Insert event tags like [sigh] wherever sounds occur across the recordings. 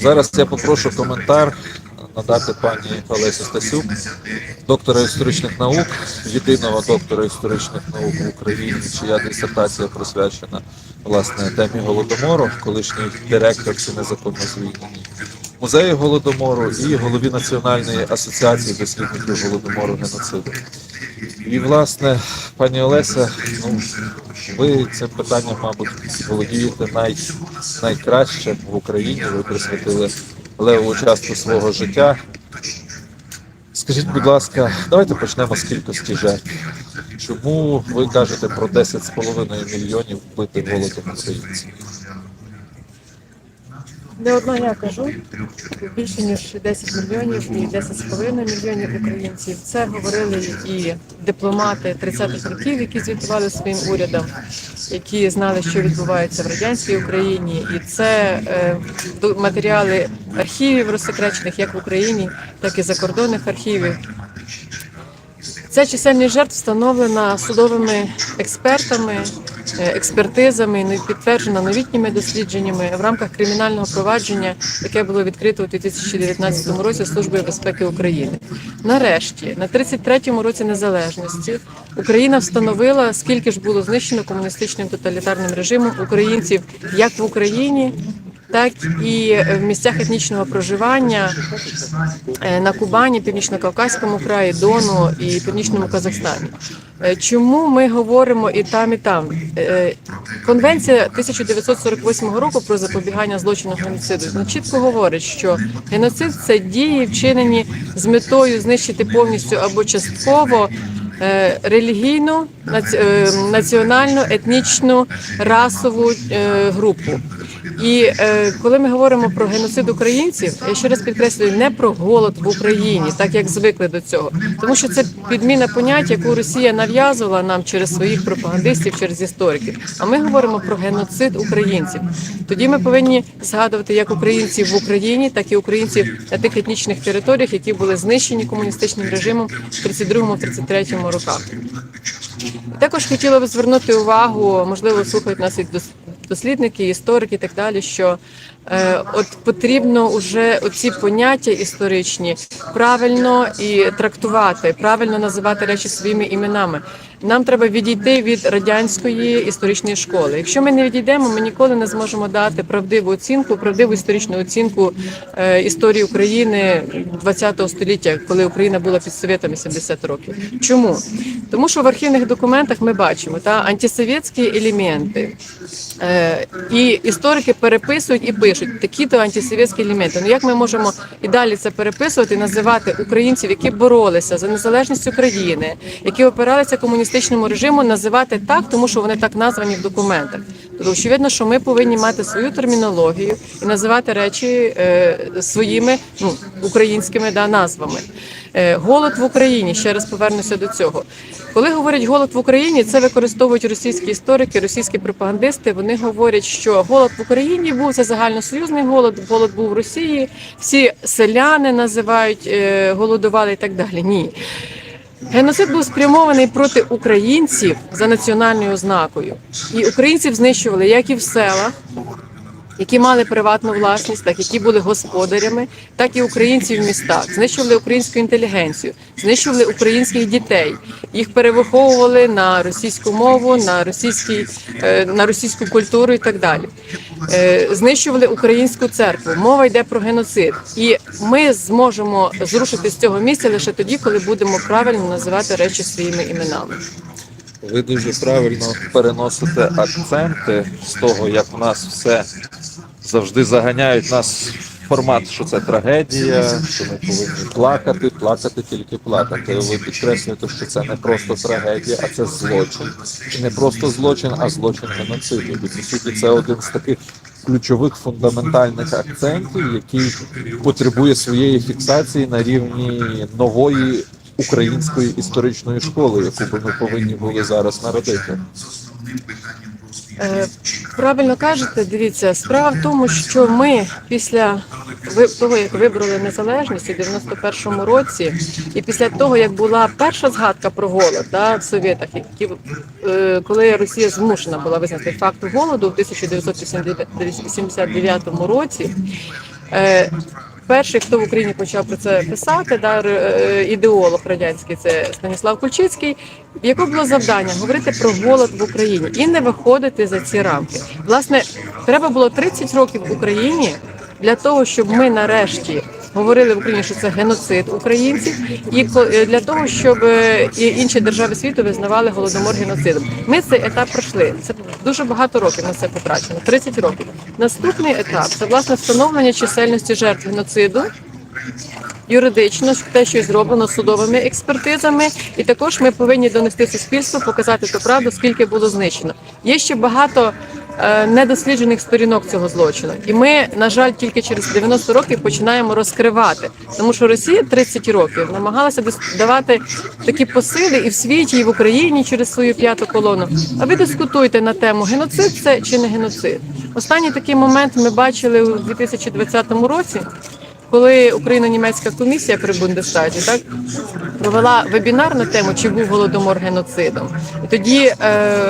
Зараз я попрошу коментар надати пані Олесі Стасюк, доктора історичних наук, єдиного доктора історичних наук в Україні, чия дисертація присвячена власне темі голодомору, колишній директорці незаконно звільненій музею голодомору і голові Національної асоціації дослідників голодомору геноциду. І власне, пані Олеся, ну ви цим питанням, мабуть, володієте най, найкраще в Україні. Ви присвятили леву частку свого життя. Скажіть, будь ласка, давайте почнемо з кількості жертв. Чому ви кажете про 10,5 мільйонів вбитих голодом українців? Не одна я кажу, більше ніж 10 мільйонів і 10,5 мільйонів українців. Це говорили і дипломати 30-х років, які звітували своїм урядам, які знали, що відбувається в радянській Україні, і це е, матеріали архівів розсекречених як в Україні, так і закордонних архівів. Ця чисельність жертв встановлена судовими експертами, експертизами, не і підтверджена новітніми дослідженнями в рамках кримінального провадження, яке було відкрито у 2019 році Службою безпеки України. Нарешті, на 33-му році незалежності, Україна встановила, скільки ж було знищено комуністичним тоталітарним режимом українців як в Україні, так і в місцях етнічного проживання е, на Кубані, Північно-Кавказькому краї, Дону і Північному Казахстані. Е, Чому ми говоримо і там, і там? Е, Конвенція 1948 року про запобігання злочину геноциду чітко говорить, що геноцид це дії, вчинені з метою знищити повністю або частково е, релігійну, е, національну, етнічну, расову е, групу. І е, коли ми говоримо про геноцид українців, я ще раз підкреслюю, не про голод в Україні, так як звикли до цього, тому що це підміна понять, яку Росія нав'язувала нам через своїх пропагандистів, через істориків. А ми говоримо про геноцид українців. Тоді ми повинні згадувати як українців в Україні, так і українців на тих етнічних територіях, які були знищені комуністичним режимом в 32-33 роках. Також хотіла би звернути увагу, можливо, слухають нас і дослідники, історики і так далі, що е, от потрібно вже оці поняття історичні правильно і трактувати, правильно називати речі своїми іменами. Нам треба відійти від радянської історичної школи. Якщо ми не відійдемо, ми ніколи не зможемо дати правдиву оцінку, правдиву історичну оцінку е, історії України ХХ століття, коли Україна була під совєтами 70 років. Чому? Тому що в архівних документах ми бачимо та антисовєтські елементи. Е, і історики переписують і пишуть такі-то антисовєтські елементи. Ну як ми можемо і далі це переписувати, називати українців, які боролися за незалежність України, які опиралися комуністичному режиму, називати так, тому що вони так названі в документах. Тобто, очевидно, що ми повинні мати свою термінологію і називати речі е, своїми ну, українськими да, назвами. Е, голод в Україні, ще раз повернуся до цього. Коли говорять голод в Україні, це використовують російські історики, російські пропагандисти. Вони говорять, що голод в Україні був це загальносоюзний голод, голод був в Росії. Всі селяни називають е, голодували і так далі. Ні. Геноцид був спрямований проти українців за національною ознакою, і українців знищували як і в селах, які мали приватну власність, так які були господарями, так і українців в містах. Знищували українську інтелігенцію, знищували українських дітей. Їх перевиховували на російську мову, на російський, е, на російську культуру і так далі. Е, Знищували українську церкву. Мова йде про геноцид, і ми зможемо зрушити з цього місця лише тоді, коли будемо правильно називати речі своїми іменами. Ви дуже правильно переносите акценти з того, як у нас все завжди заганяють нас в формат, що це трагедія, що ми повинні плакати, плакати, тільки плакати. Ви підкреслюєте, що це не просто трагедія, а це злочин. І не просто злочин, а злочин геноциду. І по суті, це один з таких ключових фундаментальних акцентів, який потребує своєї фіксації на рівні нової української історичної школи, яку би ми повинні були зараз народити. Е, Правильно кажете, дивіться, справа в тому, що ми після того, як вибрали незалежність у 91-му році, і після того, як була перша згадка про голод да, в Совєтах, які, е, коли Росія змушена була визнати факт голоду в 1989 році, Е, Перший, хто в Україні почав про це писати, да, е, ідеолог радянський, це Станіслав Кульчицький, яке було завдання говорити про голод в Україні і не виходити за ці рамки. Власне, треба було 30 років Україні для того, щоб ми нарешті говорили в Україні, що це геноцид українців, і е, для того, щоб е, і інші держави світу визнавали голодомор геноцидом. Ми цей етап пройшли. Це дуже багато років на це потрачено 30 років. Наступний етап це власне встановлення чисельності жертв геноциду. Юридично те, що зроблено судовими експертизами, і також ми повинні донести суспільству, показати ту правду, скільки було знищено. Є ще багато недосліджених сторінок цього злочину, і ми, на жаль, тільки через 90 років починаємо розкривати, тому що Росія 30 років намагалася давати такі посили і в світі, і в Україні через свою п'яту колону. А ви дискутуйте на тему геноцид це чи не геноцид. Останній такий момент ми бачили у 2020 році коли Україно-німецька комісія при Бундестазі так провела вебінар на тему, чи був голодомор геноцидом. І тоді е,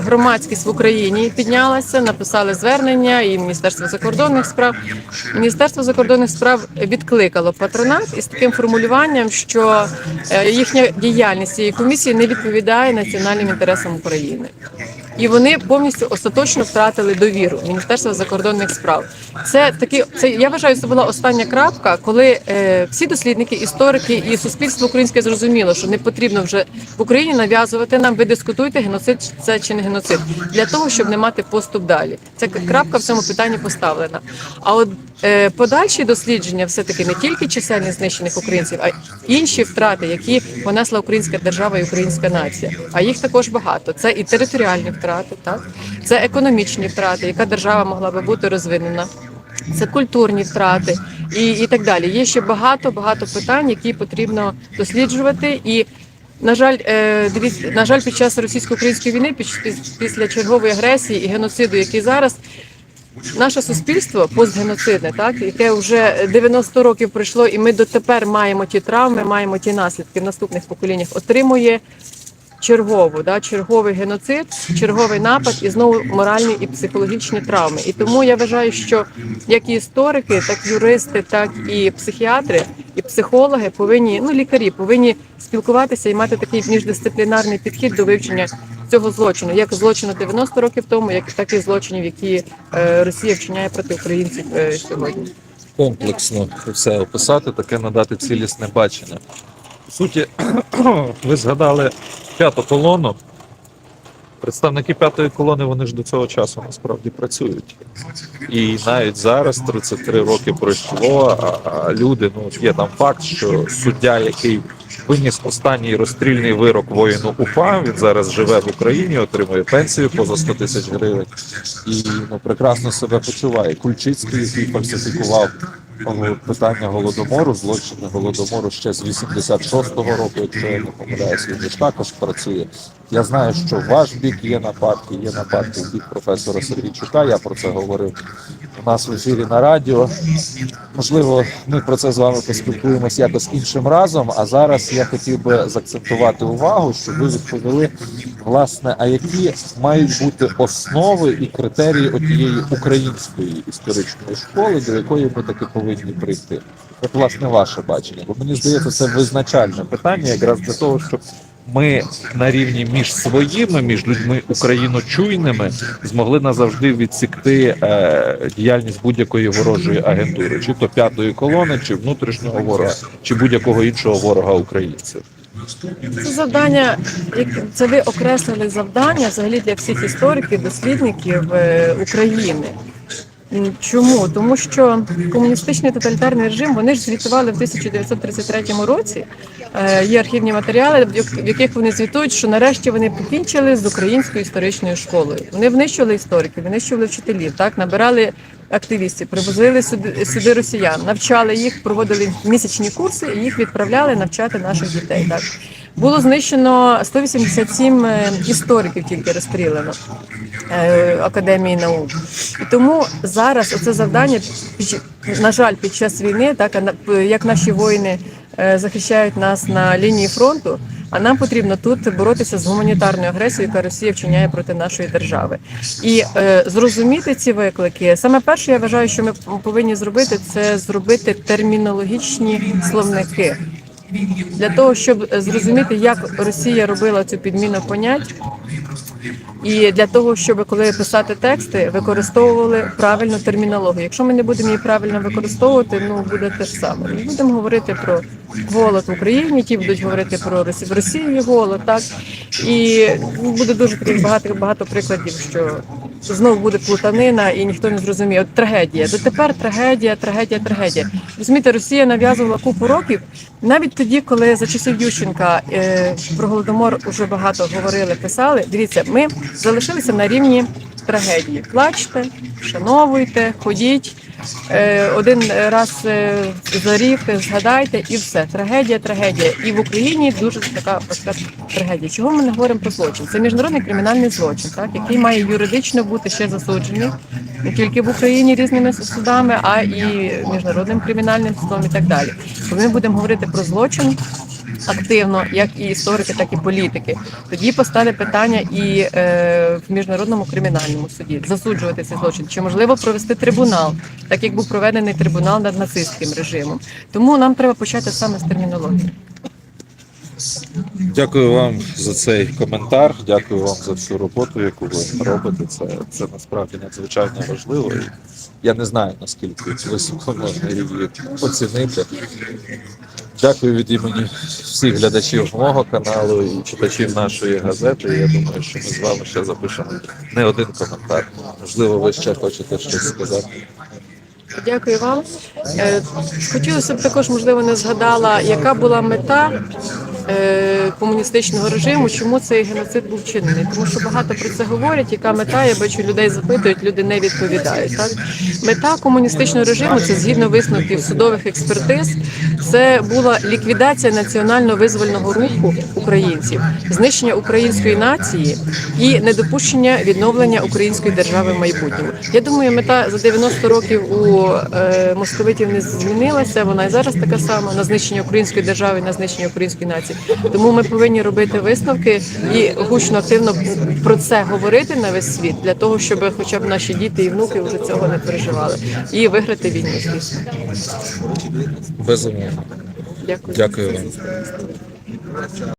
громадськість в Україні піднялася, написали звернення і Міністерство закордонних справ. Міністерство закордонних справ відкликало патронат із таким формулюванням, що е, їхня діяльність цієї комісії не відповідає національним інтересам України. І вони повністю остаточно втратили довіру Міністерства закордонних справ. Це такі, це я вважаю, це була остання крапка, коли е, всі дослідники, історики і суспільство українське зрозуміло, що не потрібно вже в Україні нав'язувати нам. Ви дискутуйте геноцид це чи не геноцид для того, щоб не мати поступ далі. Ця крапка в цьому питанні поставлена. А от е, подальші дослідження, все таки не тільки чисельність знищених українців, а інші втрати, які понесла українська держава і українська нація. А їх також багато. Це і територіальні втрати, так це економічні втрати, яка держава могла би бути розвинена. Це культурні втрати і, і так далі. Є ще багато багато питань, які потрібно досліджувати. І на жаль, е, дивіться, на жаль, під час російсько-української війни, після чергової агресії і геноциду, який зараз наше суспільство постгеноцидне, так яке вже 90 років пройшло, і ми дотепер маємо ті травми, маємо ті наслідки в наступних поколіннях. Отримує чергову, да, черговий геноцид, черговий напад і знову моральні і психологічні травми. І тому я вважаю, що як і історики, так і юристи, так і психіатри, і психологи повинні, ну лікарі повинні спілкуватися і мати такий міждисциплінарний підхід до вивчення цього злочину, як злочину 90 років тому, як так і злочинів, які е, Росія вчиняє проти українців е, сьогодні. комплексно все описати, таке надати цілісне бачення. По суті, [clears throat] ви згадали п'яту колону. Представники п'ятої колони вони ж до цього часу насправді працюють. І навіть зараз 33 роки пройшло, а, люди, ну є там факт, що суддя, який виніс останній розстрільний вирок воїну УПА, він зараз живе в Україні, отримує пенсію поза 100 тисяч гривень і ну, прекрасно себе почуває. Кульчицький, який фальсифікував питання голодомору, злочини голодомору ще з 86-го року, якщо я не помиляюсь, він ж також працює. Я знаю, що ваш бік є нападки, є нападки в бік професора Сергійчука. Я про це говорив у нас в ефірі на радіо. Можливо, ми про це з вами поспілкуємось якось іншим разом. А зараз я хотів би заакцентувати увагу, щоб ви відповіли, власне, а які мають бути основи і критерії однієї української історичної школи, до якої ми таки повинні прийти. От, власне, ваше бачення. Бо мені здається, це визначальне питання, якраз для того, щоб ми на рівні між своїми, між людьми україночуйними, змогли назавжди відсікти е, діяльність будь-якої ворожої агентури, чи то п'ятої колони, чи внутрішнього ворога, чи будь-якого іншого ворога українців. Це завдання, це ви окреслили завдання взагалі для всіх істориків, дослідників е, України. Чому? Тому що комуністичний тоталітарний режим вони ж звітували в 1933 році. Е, Є архівні матеріали, в яких вони звітують, що нарешті вони покінчили з українською історичною школою. Вони внищували істориків, винищували вчителів, так набирали активістів, привозили сюди, сюди росіян, навчали їх, проводили місячні курси і їх відправляли навчати наших дітей. Так було знищено 187 е, істориків, тільки розстріляно е, академії наук. І тому зараз оце завдання на жаль, під час війни, так як наші воїни е, захищають нас на лінії фронту. А нам потрібно тут боротися з гуманітарною агресією, яка Росія вчиняє проти нашої держави. І е, зрозуміти ці виклики. Саме перше, я вважаю, що ми повинні зробити, це зробити термінологічні словники. Для того щоб зрозуміти, як Росія робила цю підміну понять, і для того, щоб коли писати тексти, використовували правильну термінологію. Якщо ми не будемо її правильно використовувати, ну буде те ж саме. Ми будемо говорити про голод в Україні, ті будуть говорити про Росію в Росії голод, так і буде дуже багато багато прикладів, що знову буде плутанина, і ніхто не зрозуміє. От трагедія. Дотепер трагедія, трагедія, трагедія. Розумієте, Росія нав'язувала купу років, навіть тоді, коли за часів Ющенка е, про голодомор вже багато говорили, писали. Дивіться, ми залишилися на рівні трагедії. Плачте, вшановуйте, ходіть. Е, один раз е, за рік згадайте і все. Трагедія, трагедія. І в Україні дуже така трагедія. Чого ми не говоримо про злочин? Це міжнародний кримінальний злочин, так який має юридично бути ще засуджений не тільки в Україні різними судами, а і міжнародним кримінальним судом і так далі. Коли ми будемо говорити про злочин. Активно, як і історики, так і політики. Тоді постане питання і е, в міжнародному кримінальному суді засуджувати цей злочин. Чи можливо провести трибунал, так як був проведений трибунал над нацистським режимом? Тому нам треба почати саме з термінології. Дякую вам за цей коментар. Дякую вам за всю роботу, яку ви робите. Це, це насправді надзвичайно важливо. І я не знаю наскільки високо можна її оцінити. Дякую від імені всіх глядачів мого каналу і читачів нашої газети. Я думаю, що ми з вами ще запишемо не один коментар. Можливо, ви ще хочете щось сказати. Дякую вам. Е, Хотілося б також, можливо, не згадала, яка була мета комуністичного режиму, чому цей геноцид був вчинений. Тому що багато про це говорять. Яка мета? Я бачу, людей запитують, люди не відповідають. Так мета комуністичного режиму це згідно висновків судових експертиз. Це була ліквідація національно-визвольного руху українців, знищення української нації і недопущення відновлення української держави в майбутньому. Я думаю, мета за 90 років у е, московитів не змінилася. Вона і зараз така сама на знищення української держави, на знищення української нації. Тому ми повинні робити висновки і гучно активно про це говорити на весь світ для того, щоб хоча б наші діти і внуки вже цього не переживали і виграти війну. Звісно, Безумовно. дякую. Дякую вам.